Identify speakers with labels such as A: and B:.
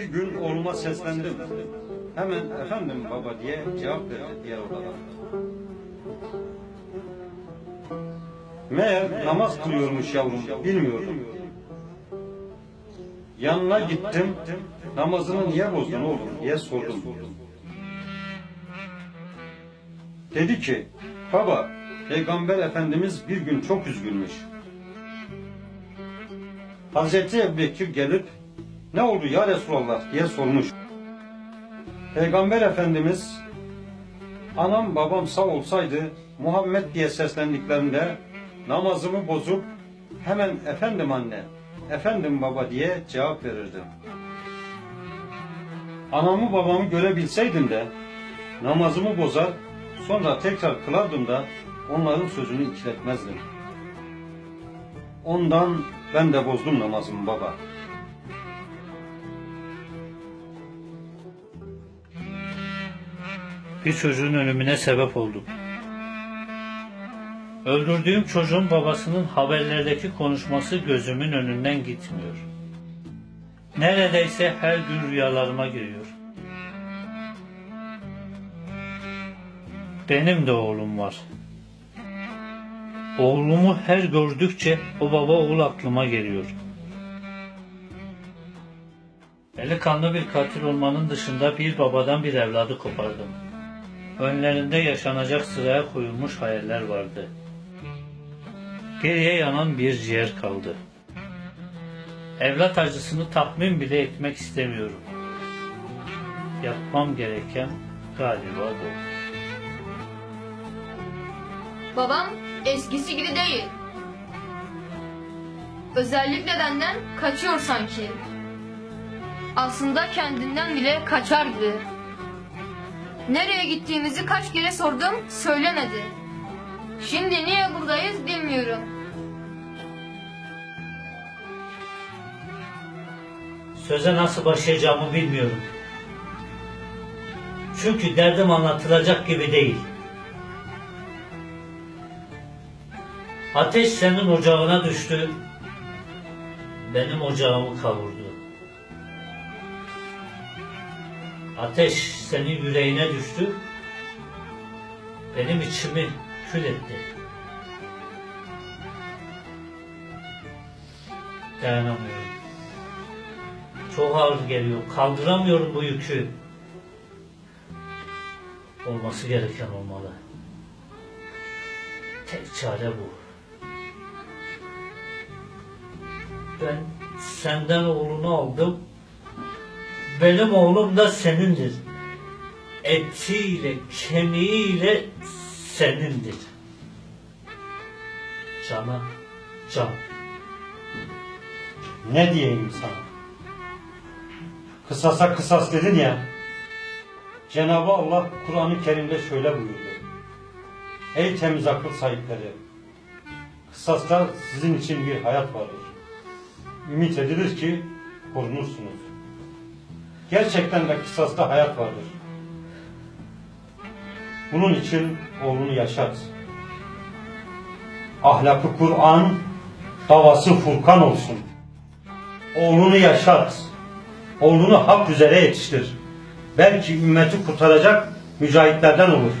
A: Bir gün oğluma seslendim. Hemen efendim baba diye cevap verdi diğer odadan. Meğer namaz kılıyormuş yavrum, bilmiyordum. Yanına gittim, namazını niye bozdun oğlum diye sordum. Dedi ki, baba, Peygamber Efendimiz bir gün çok üzgünmüş. Hazreti Ebubekir gelip, ne oldu ya Resulallah diye sormuş. Peygamber Efendimiz, anam babam sağ olsaydı Muhammed diye seslendiklerinde namazımı bozup hemen efendim anne, efendim baba diye cevap verirdim. Anamı babamı görebilseydim de namazımı bozar sonra tekrar kılardım da onların sözünü ikiletmezdim. Ondan ben de bozdum namazımı baba.
B: Bir çocuğun ölümüne sebep oldum. Öldürdüğüm çocuğun babasının haberlerdeki konuşması gözümün önünden gitmiyor. Neredeyse her gün rüyalarıma giriyor. Benim de oğlum var. Oğlumu her gördükçe o baba oğul aklıma geliyor. Eli kanlı bir katil olmanın dışında bir babadan bir evladı kopardım. Önlerinde yaşanacak sıraya koyulmuş hayaller vardı. Geriye yanan bir ciğer kaldı. Evlat acısını tahmin bile etmek istemiyorum. Yapmam gereken galiba bu.
C: Babam eskisi gibi değil. Özellikle benden kaçıyor sanki. Aslında kendinden bile kaçar gibi. Nereye gittiğimizi kaç kere sordum, söylemedi. Şimdi niye buradayız bilmiyorum.
B: Söze nasıl başlayacağımı bilmiyorum. Çünkü derdim anlatılacak gibi değil. Ateş senin ocağına düştü, benim ocağımı kavurdu. Ateş senin yüreğine düştü, benim içimi kül etti. Dayanamıyorum. Çok ağır geliyor. Kaldıramıyorum bu yükü. Olması gereken olmalı. Tek çare bu. Ben senden oğlunu aldım. Benim oğlum da senindir. Etiyle, kemiğiyle senindir. Cana can.
A: Ne diyeyim sana? Kısasa kısas dedin ya. Cenab-ı Allah Kur'an-ı Kerim'de şöyle buyurdu. Ey temiz akıl sahipleri! Kısasta sizin için bir hayat vardır. Ümit edilir ki korunursunuz. Gerçekten de kısasta hayat vardır. Bunun için oğlunu yaşat. Ahlakı Kur'an, davası Furkan olsun. Oğlunu yaşat. Oğlunu hak üzere yetiştir. Belki ümmeti kurtaracak mücahitlerden olur.